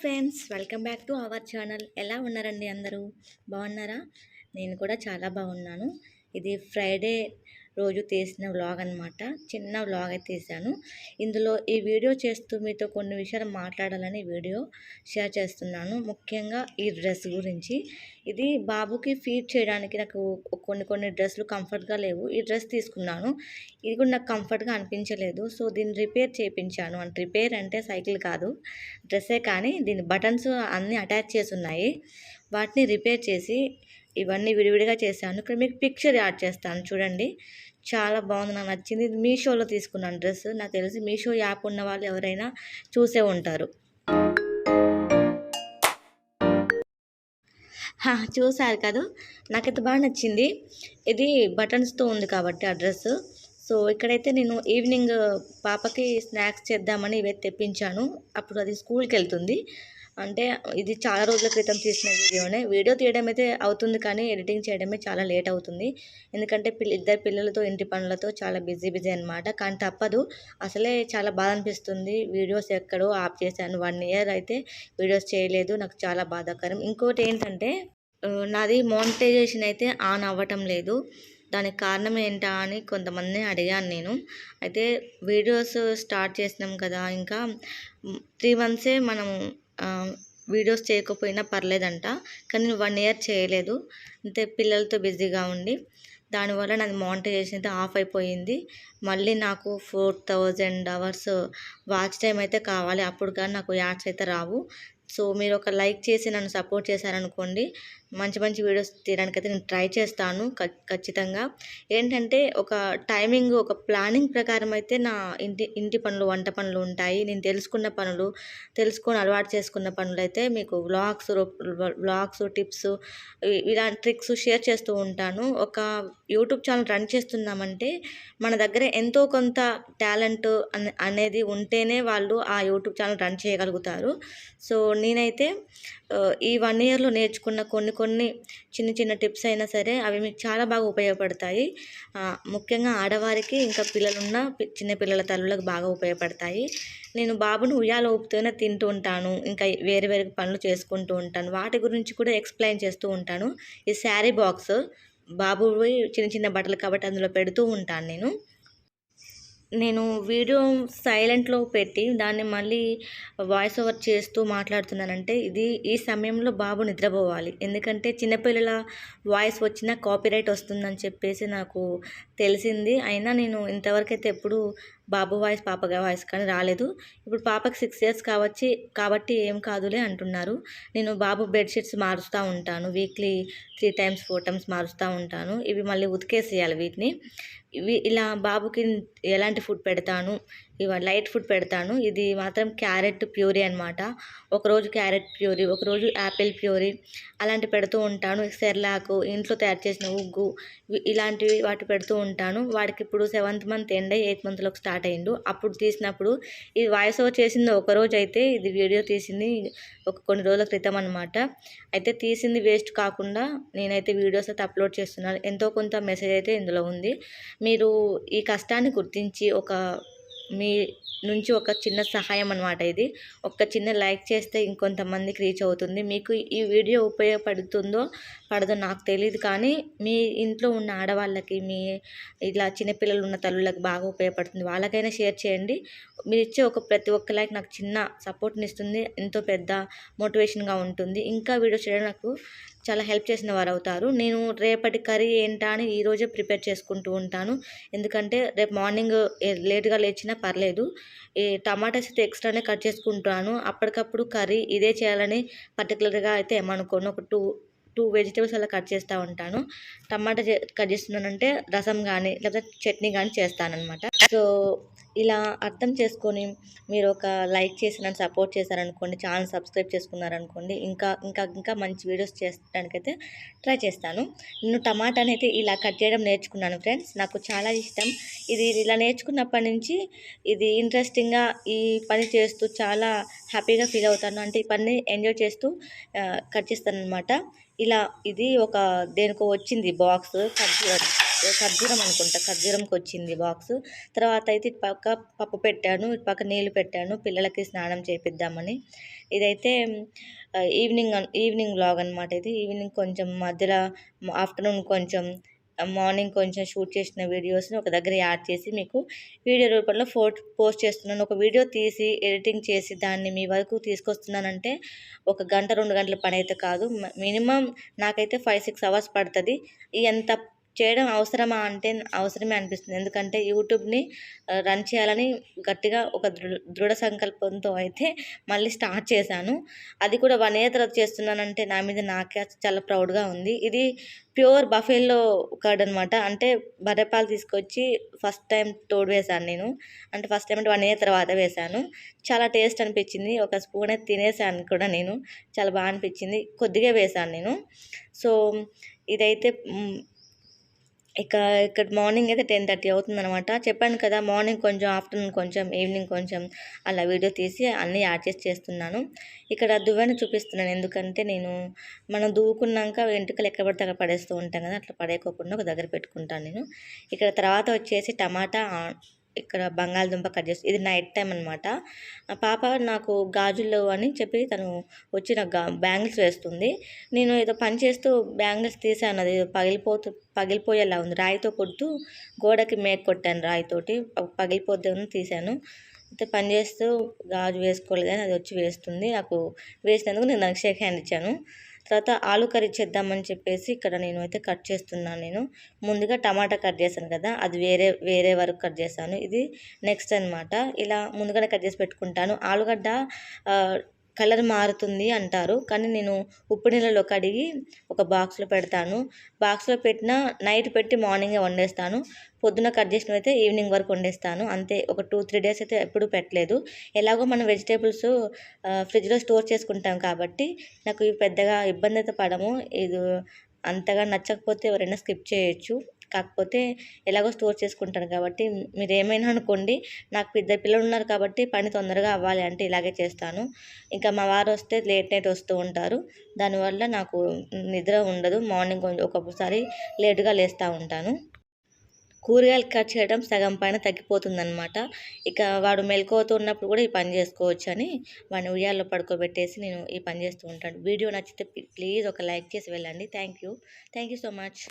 Friends welcome back to our channel ఎలా ఉన్నారండి అందరూ? బాగున్నారా? నేను కూడా చాలా బాగున్నాను. ఇది ఫ్రైడే రోజు తీసిన వ్లాగ్ అనమాట చిన్న వ్లాగ్ అయితే తీశాను. ఇందులో ఈ వీడియో చేస్తూ మీతో కొన్ని విషయాలు మాట్లాడాలని వీడియో షేర్ చేస్తున్నాను. ముఖ్యంగా ఈ డ్రెస్ గురించి. ఇది బాబుకి ఫీడ్ చేయడానికి నాకు కొన్ని కొన్ని డ్రెస్సులు కంఫర్ట్గా లేవు. ఈ డ్రెస్ తీసుకున్నాను. ఇది కూడా నాకు కంఫర్ట్గా అనిపించలేదు. సో దీన్ని రిపేర్ చేయించాను అంటే రిపేర్ అంటే సైకిల్ కాదు డ్రెస్సే కానీ. దీని బటన్స్ అన్నీ అటాచ్ చేసి ఉన్నాయి. వాటిని రిపేర్ చేసి ఇవన్నీ విడివిడిగా చేశాను. ఇక్కడ మీకు పిక్చర్ యాడ్ చేస్తాను. చూడండి. చాలా బాగుంది. నాకు నచ్చింది. మీషోలో తీసుకున్నాను డ్రెస్. నాకు తెలిసి మీషో యాప్ ఉన్న వాళ్ళు ఎవరైనా చూసే ఉంటారు. హా, చూసారు కదా? నాకైతే బాగా నచ్చింది. ఇది బటన్స్తో ఉంది కాబట్టి ఆ డ్రెస్. సో ఇక్కడైతే నేను ఈవినింగ్ పాపకి స్నాక్స్ చేద్దామని ఇవైతే తెప్పించాను. అప్పుడు అది స్కూల్కి వెళ్తుంది. అంటే ఇది చాలా రోజుల క్రితం తీసిన వీడియోనే. వీడియో తీయడం అయితే అవుతుంది కానీ ఎడిటింగ్ చేయడమే చాలా లేట్ అవుతుంది. ఎందుకంటే పిల్ల ఇద్దరు పిల్లలతో ఇంటి పనులతో చాలా బిజీ బిజీ అనమాట కానీ తప్పదు. అసలే చాలా బాధ అనిపిస్తుంది. వీడియోస్ ఎక్కడో ఆఫ్ చేశాను. వన్ ఇయర్ అయితే వీడియోస్ చేయలేదు. నాకు చాలా బాధాకరం. ఇంకోటి ఏంటంటే నాది మోనిటైజేషన్ అయితే ఆన్ అవ్వటం లేదు. దానికి కారణం ఏంటా అని కొంతమందిని అడిగాను నేను. అయితే వీడియోస్ స్టార్ట్ చేసినాం కదా. ఇంకా త్రీ మంత్సే మనం వీడియోస్ చేయకపోయినా పర్లేదంట కానీ నేను వన్ ఇయర్ చేయలేదు. అంటే పిల్లలతో బిజీగా ఉండి దానివల్ల నాది మానిటైజేషన్ అయితే ఆఫ్ అయిపోయింది. మళ్ళీ నాకు four thousand hours watch time అయితే కావాలి. అప్పుడు కానీ నాకు యాడ్స్ అయితే రావు. సో మీరు ఒక లైక్ చేసి నన్ను సపోర్ట్ చేశారనుకోండి మంచి మంచి వీడియోస్ తీయడానికి అయితే నేను ట్రై చేస్తాను ఖచ్చితంగా. ఏంటంటే ఒక టైమింగ్ ఒక ప్లానింగ్ ప్రకారం అయితే నా ఇంటి ఇంటి పనులు వంట పనులు ఉంటాయి. నేను తెలుసుకున్న పనులు తెలుసుకొని అలవాటు చేసుకున్న పనులు అయితే మీకు వ్లాగ్స్ వ్లాగ్స్ టిప్స్ ఇలాంటి ట్రిక్స్ షేర్ చేస్తూ ఉంటాను. ఒక యూట్యూబ్ ఛానల్ రన్ చేస్తున్నామంటే మన దగ్గర ఎంతో కొంత టాలెంట్ అనేది ఉంటేనే వాళ్ళు ఆ యూట్యూబ్ ఛానల్ రన్ చేయగలుగుతారు. సో నేనైతే ఈ వన్ ఇయర్లో నేర్చుకున్న కొన్ని కొన్ని చిన్న చిన్న టిప్స్ అయినా సరే అవి మీకు చాలా బాగా ఉపయోగపడతాయి. ముఖ్యంగా ఆడవారికి ఇంకా పిల్లలున్న పి- చిన్న పిల్లల తల్లులకు బాగా ఉపయోగపడతాయి. నేను బాబును ఉయ్యాల ఊపుతూనే తింటూ ఉంటాను. ఇంకా వేరే వేరే పనులు చేసుకుంటూ ఉంటాను. వాటి గురించి కూడా ఎక్స్ప్లెయిన్ చేస్తూ ఉంటాను. ఈ శారీ బాక్స్ బాబువి చిన్న చిన్న బట్టలు కాబట్టి అందులో పెడుతూ ఉంటాను నేను. నేను వీడియో సైలెంట్లో పెట్టి దాన్ని మళ్ళీ వాయిస్ ఓవర్ చేస్తూ మాట్లాడుతున్నానంటే ఇది ఈ సమయంలో బాబు నిద్రపోవాలి. ఎందుకంటే చిన్నపిల్లల వాయిస్ వచ్చినా కాపీరైట్ వస్తుందని చెప్పేసి నాకు తెలిసింది. అయినా నేను ఇంతవరకు అయితే ఎప్పుడు బాబు వాయిస్ పాప వాయిస్ కానీ రాలేదు. ఇప్పుడు పాపకి సిక్స్ ఇయర్స్ కావచ్చి కాబట్టి ఏం కాదులే అంటున్నారు. నేను బాబు బెడ్షీట్స్ మారుస్తూ ఉంటాను. Weekly three times four times మారుస్తూ ఉంటాను. ఇవి మళ్ళీ ఉతికేసేయాలి వీటిని. ఇవి ఇలా బాబుకి ఎలాంటి ఫుడ్ పెడతాను? ఇవ లైట్ ఫుడ్ పెడతాను. ఇది మాత్రం క్యారెట్ ప్యూరీ అనమాట ఒకరోజు క్యారెట్ ప్యూరీ ఒకరోజు యాపిల్ ప్యూరీ అలాంటి పెడుతూ ఉంటాను. సెర్లాకు ఇంట్లో తయారు చేసిన ఉగ్గు ఇవి- ఇలాంటివి వాటి పెడుతూ ఉంటాను. వాడికి ఇప్పుడు సెవెంత్ మంత్ ఎండ్ అయ్యి ఎయిత్ మంత్లోకి స్టార్ట్ అయ్యిండు. అప్పుడు తీసినప్పుడు ఇది వాయిస్ ఓవర్ చేసింది ఒకరోజు అయితే ఇది వీడియో తీసింది ఒక కొన్ని రోజుల క్రితం అనమాట అయితే తీసింది వేస్ట్ కాకుండా నేనైతే వీడియోస్ అయితే అప్లోడ్ చేస్తున్నాను. ఎంతో కొంత మెసేజ్ అయితే ఇందులో ఉంది. మీరు ఈ కష్టాన్ని గుర్తించి ఒక మీ నుంచి ఒక చిన్న సహాయం అనమాట ఇది. ఒక చిన్న లైక్ చేస్తే ఇంకొంతమందికి రీచ్ అవుతుంది. మీకు ఈ వీడియో ఉపయోగపడుతుందో పడదో నాకు తెలియదు కానీ మీ ఇంట్లో ఉన్న ఆడవాళ్ళకి మీ ఇలా చిన్నపిల్లలు ఉన్న తల్లులకు బాగా ఉపయోగపడుతుంది. వాళ్ళకైనా షేర్ చేయండి. మీరు ఇచ్చే ఒక ప్రతి ఒక్క లైక్ నాకు చిన్న సపోర్ట్ని ఇస్తుంది. ఎంతో పెద్ద మోటివేషన్గా ఉంటుంది. ఇంకా వీడియో చేయడం నాకు చాలా హెల్ప్ చేసిన వారు అవుతారు నేను రేపటి కర్రీ ఏంటా అని ఈరోజే ప్రిపేర్ చేసుకుంటూ ఉంటాను. ఎందుకంటే రేపు మార్నింగ్ లేట్గా లేచినా పర్లేదు. ఈ టమాటాస్ అయితే ఎక్స్ట్రానే కట్ చేసుకుంటాను. అప్పటికప్పుడు కర్రీ ఇదే చేయాలని పర్టికులర్గా అయితే ఏమనుకోను. ఒక టూ టూ వెజిటేబుల్స్ అలా కట్ చేస్తూ ఉంటాను. టమాటా చే- కట్ చేస్తున్నానంటే రసం కానీ లేకపోతే చట్నీ కానీ చేస్తానన్నమాట. సో ఇలా అర్థం చేసుకొని మీరు ఒక లైక్ చేసి నన్ను సపోర్ట్ చేశారనుకోండి ఛానల్ సబ్స్క్రైబ్ చేసుకున్నారనుకోండి ఇంకా ఇంకా ఇంకా మంచి వీడియోస్ చేయడానికైతే ట్రై చేస్తాను. నేను టమాటాని అయితే ఇలా కట్ చేయడం నేర్చుకున్నాను ఫ్రెండ్స్. నాకు చాలా ఇష్టం. ఇది ఇలా నేర్చుకున్నప్పటి నుంచి ఇది ఇంట్రెస్టింగ్గా ఈ పని చేస్తూ చాలా హ్యాపీగా ఫీల్ అవుతాను. అంటే ఈ పని ఎంజాయ్ చేస్తూ కట్ చేస్తాను అనమాట ఇలా ఇది ఒక దేనికో వచ్చింది బాక్స్ ఖర్జూర ఖర్జూరం అనుకుంటా. ఖర్జూరంకి వచ్చింది బాక్స్ తర్వాత అయితే ఇటు పక్క పప్పు పెట్టాను ఇటు పక్క నీళ్ళు పెట్టాను. పిల్లలకి స్నానం చేపిద్దామని. ఇదైతే ఈవినింగ్ అన్- ఈవినింగ్ బ్లాగ్ అనమాట ఇది. ఈవినింగ్ కొంచెం మధ్యలో ఆఫ్టర్నూన్ కొంచెం మార్నింగ్ కొంచెం షూట్ చేసిన వీడియోస్ని ఒక దగ్గర యాడ్ చేసి మీకు వీడియో రూపంలో ఫో పోస్ట్ చేస్తున్నాను. ఒక వీడియో తీసి ఎడిటింగ్ చేసి దాన్ని మీ వరకు తీసుకొస్తున్నానంటే ఒక గంట రెండు గంటల పని అయితే కాదు. మినిమం నాకైతే ఫైవ్ సిక్స్ అవర్స్ పడుతుంది. ఎంత చేయడం అవసరమా అంటే అవసరమే అనిపిస్తుంది. ఎందుకంటే యూట్యూబ్ని రన్ చేయాలని గట్టిగా ఒక దృఢ దృఢ సంకల్పంతో అయితే మళ్ళీ స్టార్ట్ చేశాను. అది కూడా వన్ ఇయర్ తర్వాత చేస్తున్నానంటే నా మీద నాకే చాలా ప్రౌడ్గా ఉంది. ఇది ప్యూర్ బఫేల్లో కర్డ్ అనమాట అంటే బర్రెపాలు తీసుకొచ్చి ఫస్ట్ టైం తోడు వేశాను నేను. అంటే ఫస్ట్ టైం అంటే వన్ ఇయర్ తర్వాత వేశాను. చాలా టేస్ట్ అనిపించింది. ఒక స్పూన్ అయితే తినేసాను కూడా నేను. చాలా బాగా అనిపించింది. కొద్దిగా వేశాను నేను. సో ఇదైతే ఇక ఇక్కడ మార్నింగ్ అయితే టెన్ థర్టీ అవుతుందనమాట చెప్పాను కదా మార్నింగ్ కొంచెం ఆఫ్టర్నూన్ కొంచెం ఈవినింగ్ కొంచెం అలా వీడియో తీసి అన్నీ యాడ్ చేసి చేస్తున్నాను. ఇక్కడ దువ్వెన చూపిస్తున్నాను. ఎందుకంటే నేను మనం దువ్వుకున్నాక వెంట్రుకలు ఎక్కడ పడితే అక్కడ పడేస్తూ ఉంటాం కదా అట్లా పడేయకోకుండా ఒక దగ్గర పెట్టుకుంటాను నేను. ఇక్కడ తర్వాత వచ్చేసి టమాటా ఇక్కడ బంగాళదుంప కట్ చేసి ఇది నైట్ టైం అనమాట పాప నాకు గాజులు అని చెప్పి తను వచ్చి నాకు బ్యాంగిల్స్ వేస్తుంది. నేను ఏదో పని చేస్తూ బ్యాంగిల్స్ తీసాను. అది పగిలిపోతూ పగిలిపోయేలా ఉంది. రాయితో కొడుతూ గోడకి మేక్ కొట్టాను రాయితోటి. ప- పగిలిపోద్దని తీసాను. పని చేస్తూ గాజు వేసుకోలేదు కానీ అది వచ్చి వేస్తుంది. నాకు వేసినందుకు నేను దానికి షేక్ హ్యాండ్ ఇచ్చాను. తర్వాత ఆలు కర్రీ చేద్దామని చెప్పేసి ఇక్కడ నేను అయితే కట్ చేస్తున్నాను నేను. ముందుగా టమాటా కట్ చేశాను కదా అది వేరే వేరే వరకు కట్ చేశాను. ఇది నెక్స్ట్ అన్నమాట. ఇలా ముందుగానే కట్ చేసి పెట్టుకుంటాను. ఆలుగడ్డ కలర్ మారుతుంది అంటారు. కానీ నేను ఉప్పు నీళ్ళలో కడిగి ఒక బాక్స్లో పెడతాను. బాక్స్లో పెట్టిన నైట్ పెట్టి మార్నింగే వండేస్తాను. పొద్దున కట్ చేసిన అయితే ఈవినింగ్ వరకు వండేస్తాను. అంతే ఒక టూ త్రీ డేస్ అయితే ఎప్పుడు పెట్టలేదు. ఎలాగో మనం వెజిటేబుల్స్ ఫ్రిడ్జ్లో స్టోర్ చేసుకుంటాం కాబట్టి నాకు పెద్దగా ఇబ్బంది అయితే పడము. ఇది అంతగా నచ్చకపోతే ఎవరైనా స్కిప్ చేయొచ్చు. కాకపోతే ఎలాగో స్టోర్ చేసుకుంటాను కాబట్టి మీరు ఏమైనా అనుకోండి నాకు ఇద్దరు పిల్లలు ఉన్నారు కాబట్టి పని తొందరగా అవ్వాలి అంటే ఇలాగే చేస్తాను. ఇంకా మా వారు వస్తే లేట్ నైట్ వస్తూ ఉంటారు. దానివల్ల నాకు నిద్ర ఉండదు. మార్నింగ్ కొంచెం ఒక్కొక్కసారి లేటుగా లేస్తూ ఉంటాను. కూరగాయలు కట్ చేయడం సగం పైన తగ్గిపోతుందనమాట ఇక వాడు మెలకువతో ఉన్నప్పుడు కూడా ఈ పని చేసుకోవచ్చు అని వాడిని ఉయ్యాల్లో పడుకోబెట్టేసి నేను ఈ పని చేస్తూ ఉంటాను. వీడియో నచ్చితే ప్లీజ్ ఒక లైక్ చేసి వెళ్ళండి. Thank you. Thank you so much.